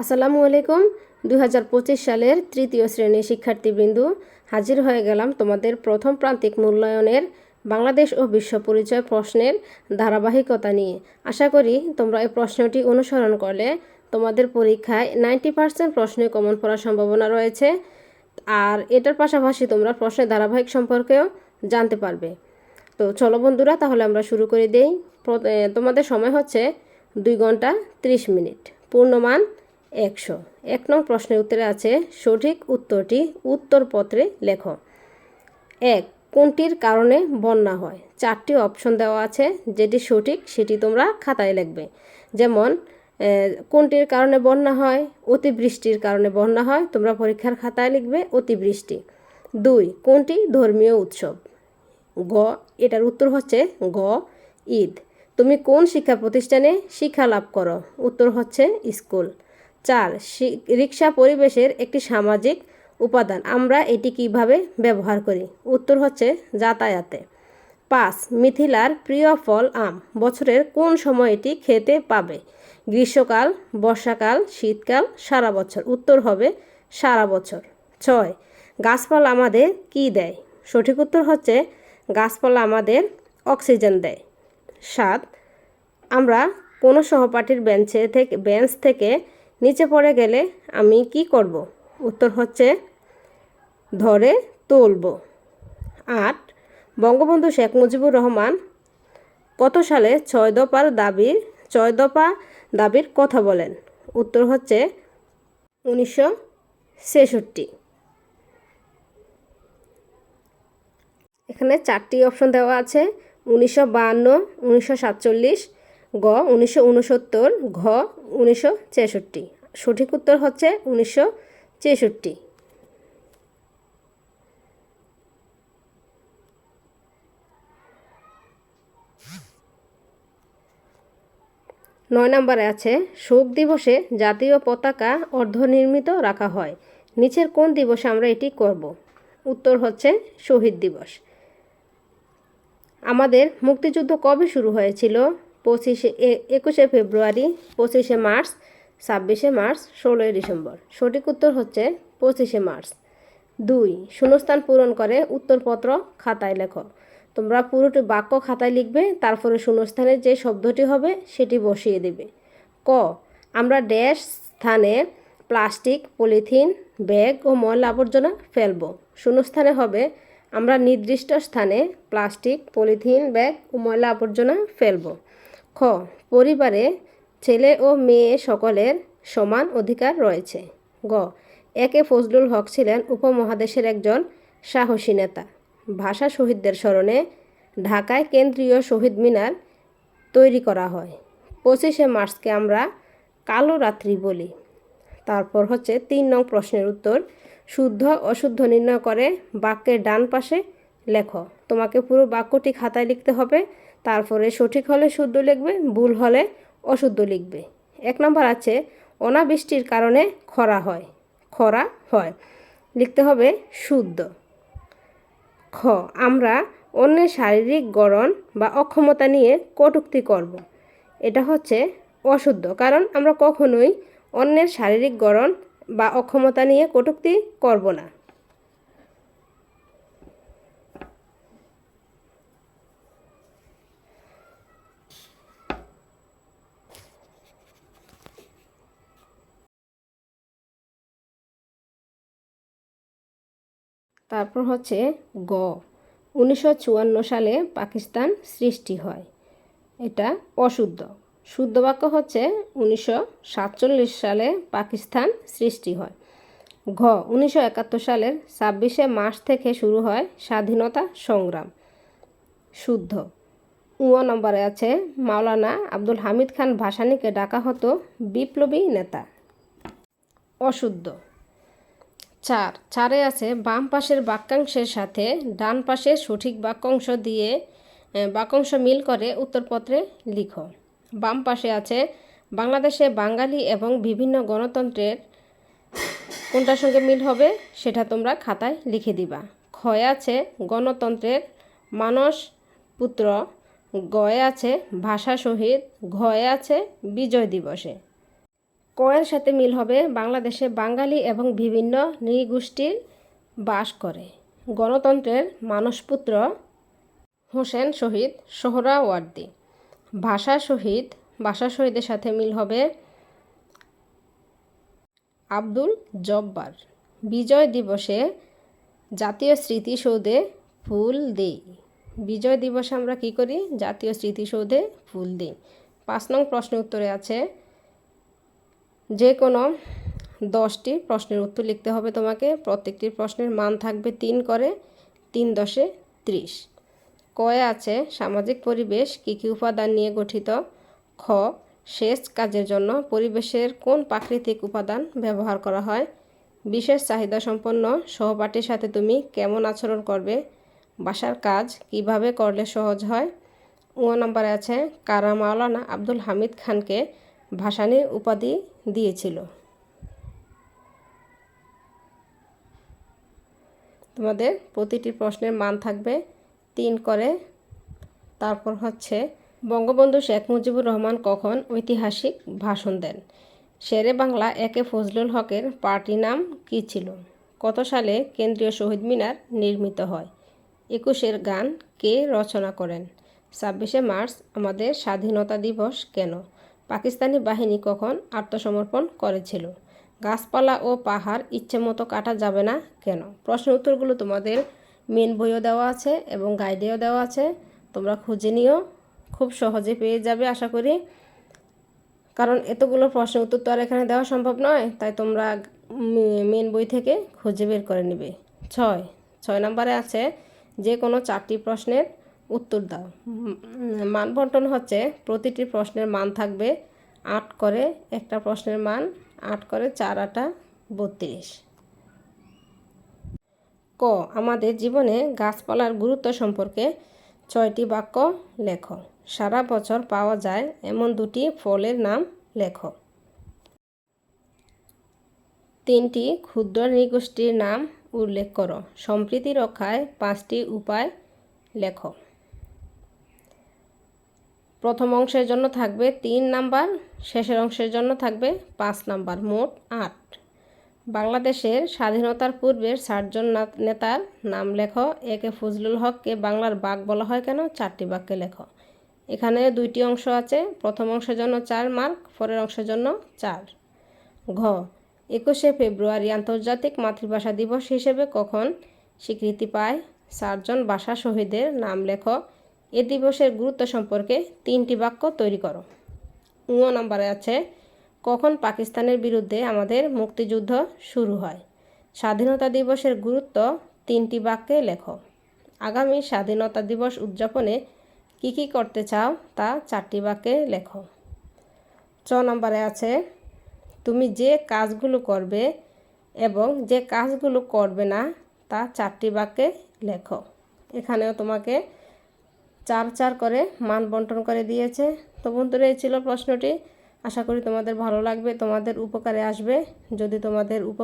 আসসালামু আলাইকুম। দু হাজার পঁচিশ সালের তৃতীয় শ্রেণির শিক্ষার্থীবৃন্দু, হাজির হয়ে গেলাম তোমাদের প্রথম প্রান্তিক মূল্যায়নের বাংলাদেশ ও বিশ্ব পরিচয় প্রশ্নের ধারাবাহিকতা নিয়ে। আশা করি তোমরা এই প্রশ্নটি অনুসরণ করলে তোমাদের পরীক্ষায় নাইনটি পার্সেন্ট প্রশ্নে কমন পড়ার সম্ভাবনা রয়েছে, আর এটার পাশাপাশি তোমরা প্রশ্নের ধারাবাহিক সম্পর্কেও জানতে পারবে। তো চলো বন্ধুরা, তাহলে আমরা শুরু করে দেই। তোমাদের সময় হচ্ছে দুই ঘণ্টা ত্রিশ মিনিট। পূর্ণমান একশো। এক নং প্রশ্নের উত্তরে আছে, সঠিক উত্তরটি উত্তরপত্রে লেখো। এক, কোনটির কারণে বন্যা হয়? চারটি অপশন দেওয়া আছে, যেটি সঠিক সেটি তোমরা খাতায় লিখবে। যেমন কোনটির কারণে বন্যা হয়? অতিবৃষ্টির কারণে বন্যা হয়, তোমরা পরীক্ষার খাতায় লিখবে অতিবৃষ্টি। দুই, কোনটি ধর্মীয় উৎসব? গ, এটার উত্তর হচ্ছে গ, ঈদ। তুমি কোন শিক্ষা প্রতিষ্ঠানে শিক্ষা লাভ করো? উত্তর হচ্ছে স্কুল। চার রিক্সা পরিবেশের একটি সামাজিক উপাদান। আমরা এটি কীভাবে ব্যবহার করি? উত্তর হচ্ছে যাতায়াতে। পাঁচ, মিথিলার প্রিয় ফল আম। বছরের কোন সময় এটি খেতে পাবে? গ্রীষ্মকাল, বর্ষাকাল, শীতকাল, সারা বছর। উত্তর হবে সারা বছর। ছয়, গাছপালা আমাদের কি দেয়? সঠিক উত্তর হচ্ছে গাছপালা আমাদের অক্সিজেন দেয়। সাত, আমরা কোনো সহপাঠীর বেঞ্চে থেকে, বেঞ্চ থেকে নিচে পড়ে গেলে আমি কি করব? উত্তর হচ্ছে, ধরে তুলব। আট, বঙ্গবন্ধু শেখ মুজিবুর রহমান কত সালে ছয় দফার দাবির, ছয় দফা দাবির কথা বলেন? উত্তর হচ্ছে, উনিশশো ছেষট্টি। এখানে চারটি অপশন দেওয়া আছে, উনিশশো বাহান্ন, উনিশশো সাতচল্লিশ গ, উনিশশো উনসত্তর ঘ, উনিশশো ছেষট্টি। সঠিক উত্তর হচ্ছে উনিশশো ছেষট্টি। নয় নম্বরে আছে, শোক দিবসে জাতীয় পতাকা অর্ধনির্মিত রাখা হয়। নিচের কোন দিবসে আমরা এটি করব? উত্তর হচ্ছে শহীদ দিবস। আমাদের মুক্তিযুদ্ধ কবে শুরু হয়েছিল? পঁচিশে একুশে ফেব্রুয়ারি, পঁচিশে মার্চ, ছাব্বিশে মার্চ, ষোলোই ডিসেম্বর। সঠিক উত্তর হচ্ছে পঁচিশে মার্চ। দুই, শূন্যস্থান পূরণ করে উত্তরপত্র খাতায় লেখো। তোমরা পুরোটি বাক্য খাতায় লিখবে, তারপরে শূন্যস্থানে যে শব্দটি হবে সেটি বসিয়ে দেবে। ক, আমরা ড্যাশ স্থানে প্লাস্টিক, পলিথিন, ব্যাগ ও ময়লা আবর্জনা ফেলব। শূন্যস্থানে হবে, আমরা নির্দিষ্ট স্থানে প্লাস্টিক, পলিথিন, ব্যাগ ও ময়লা আবর্জনা ফেলব। খ, পরিবারে ছেলে ও মেয়ে সকলের সমান অধিকার রয়েছে। গ, একে ফজলুল হক ছিলেন উপমহাদেশের একজন সাহসী নেতা। ভাষা শহীদদের স্মরণে ঢাকায় কেন্দ্রীয় শহীদ মিনার তৈরি করা হয়। পঁচিশে মার্চকে আমরা কালো রাত্রি বলি। তারপর হচ্ছে তিন নং প্রশ্নের উত্তর, শুদ্ধ, অশুদ্ধ নির্ণয় করে বাক্যের ডান পাশে লেখো। তোমাকে পুরো বাক্যটি খাতায় লিখতে হবে। তারপরে সঠিক হলে শুদ্ধ লিখবে, ভুল হলে অশুদ্ধ লিখবে। এক নম্বর আছে, অনাবৃষ্টির কারণে খরা হয়। খরা হয়। লিখতে হবে শুদ্ধ। খ, আমরা অন্যের শারীরিক গড়ন বা অক্ষমতা নিয়ে কটূক্তি করব। এটা হচ্ছে অশুদ্ধ, কারণ আমরা কখনোই অন্যের শারীরিক গড়ন বা অক্ষমতা নিয়ে কটূক্তি করব না। তারপর হচ্ছে গ। উনিশশো চুয়ান্ন সালে পাকিস্তান সৃষ্টি হয়। এটা অশুদ্ধ। শুদ্ধ বাক্য হচ্ছে উনিশশো সাতচল্লিশ সালে পাকিস্তান সৃষ্টি হয়। ঘ। উনিশশো একাত্তর সালের ছাব্বিশে মার্চ থেকে শুরু হয় স্বাধীনতা সংগ্রাম। শুদ্ধ। উঁ নম্বরে আছে মাওলানা আব্দুল হামিদ খান ভাসানীকে ডাকা হতো বিপ্লবী নেতা। অশুদ্ধ। চার। চারে আছে বাম পাশের বাক্যাংশের সাথে ডান পাশে সঠিক বাক্যাংশ দিয়ে বাক্যাংশ মিল করে উত্তরপত্রে লিখো। বাম পাশে আছে বাংলাদেশে বাঙালি এবং বিভিন্ন গণতন্ত্রের কোনটার সঙ্গে মিল হবে সেটা তোমরা খাতায় লিখে দিবা। ক্ষয় আছে গণতন্ত্রের মানস পুত্র, গয়ে আছে ভাষা শহীদ, ঘয়ে আছে বিজয় দিবসে। কয়ের সাথে মিল হবে বাংলাদেশে বাঙালি এবং বিভিন্ন নৃগোষ্ঠীর বাস করে। গণতন্ত্রের মানসপুত্র হোসেন শহীদ সোহরাওয়ার্দী। ভাষা শহীদ, ভাষা শহীদের সাথে মিল হবে আব্দুল জব্বার। বিজয় দিবসে জাতীয় স্মৃতিসৌধে ফুল দেই। বিজয় দিবসে আমরা কি করি? জাতীয় স্মৃতিসৌধে ফুল দিই। পাঁচ নং প্রশ্ন উত্তরে আছে যে কোনো দশটি প্রশ্নের উত্তর লিখতে হবে তোমাকে। প্রত্যেকটি প্রশ্নের মান থাকবে তিন করে তিন দশে ত্রিশ। কয়ে আছে, সামাজিক পরিবেশ কী কী উপাদান নিয়ে গঠিত? খ, সেচ কাজের জন্য পরিবেশের কোন প্রাকৃতিক উপাদান ব্যবহার করা হয়? বিশেষ চাহিদা সম্পন্ন সহপাঠীর সাথে তুমি কেমন আচরণ করবে? বাসার কাজ কীভাবে করলে সহজ হয়? ও নম্বরে আছে কারা মাওলানা আব্দুল হামিদ খানকে ভাসানী উপাধি দিয়েছিল। তোমাদের প্রতিটি প্রশ্নের মান থাকবে তিন করে। তারপর হচ্ছে, বঙ্গবন্ধু শেখ মুজিবুর রহমান কখন ঐতিহাসিক ভাষণ দেন? শেরে বাংলা একে ফজলুল হকের পার্টি নাম কী ছিল? কত সালে কেন্দ্রীয় শহীদ মিনার নির্মিত হয়? একুশের গান কে রচনা করেন? ছাব্বিশে মার্চ আমাদের স্বাধীনতা দিবস কেন? পাকিস্তানি বাহিনী কখন আত্মসমর্পণ করেছিল? গাছপালা ও পাহাড় ইচ্ছে মতো কাটা যাবে না কেন? প্রশ্ন উত্তরগুলো তোমাদের মেন বইও দেওয়া আছে এবং গাইডেও দেওয়া আছে। তোমরা খুঁজে নিও, খুব সহজে পেয়ে যাবে আশা করি। কারণ এতগুলো প্রশ্ন উত্তর তো আর এখানে দেওয়া সম্ভব নয়, তাই তোমরা মেন বই থেকে খুঁজে বের করে নেবে। ছয় ছয় নম্বরে আছে যে কোনো চারটি প্রশ্নের উত্তর দাও। মান বন্টন হচ্ছে প্রতিটি প্রশ্নের মান থাকবে আট করে একটা প্রশ্নের মান আট করে চার আটা বত্রিশ। ক, আমাদের জীবনে গাছপালার গুরুত্ব সম্পর্কে ছয়টি বাক্য লেখো। সারা বছর পাওয়া যায় এমন দুটি ফলের নাম লেখো। তিনটি ক্ষুদ্র নৃগোষ্ঠীর নাম উল্লেখ করো। সম্প্রীতি রক্ষায় পাঁচটি উপায় লেখো। প্রথম অংশের জন্য থাকবে তিন নাম্বার, শেষের অংশের জন্য থাকবে পাঁচ নাম্বার, মোট আট। বাংলাদেশের স্বাধীনতার পূর্বের ষাটজন নেতার নাম লেখো একে ফজলুল হককে বাংলার বাঘ বলা হয় কেন? চারটি বাক্যে লেখ। এখানে দুইটি অংশ আছে, প্রথম অংশের জন্য চার মার্ক, পরের অংশের জন্য চার। ঘ, একুশে ফেব্রুয়ারি আন্তর্জাতিক মাতৃভাষা দিবস হিসেবে কখন স্বীকৃতি পায়? চারজন ভাষা শহীদের নাম লেখো এ দিবসের গুরুত্ব সম্পর্কে তিনটি বাক্য তৈরি করো। উ নম্বরে আছে, কখন পাকিস্তানের বিরুদ্ধে আমাদের মুক্তিযুদ্ধ শুরু হয়? স্বাধীনতা দিবসের গুরুত্ব তিনটি বাক্যে লেখো। আগামী স্বাধীনতা দিবস উদযাপনে কী কী করতে চাও তা চারটি বাক্যে লেখো। চ নম্বরে আছে, তুমি যে কাজগুলো করবে এবং যে কাজগুলো করবে না তা চারটি বাক্যে লেখো। এখানেও তোমাকে চার চার করে মান বন্টন করে দিয়েছে। তো বন্ধুরা, এই ছিল প্রশ্নটি। আশা করি তোমাদের ভালো লাগবে, তোমাদের উপকারে আসবে। যদি তোমাদের উপ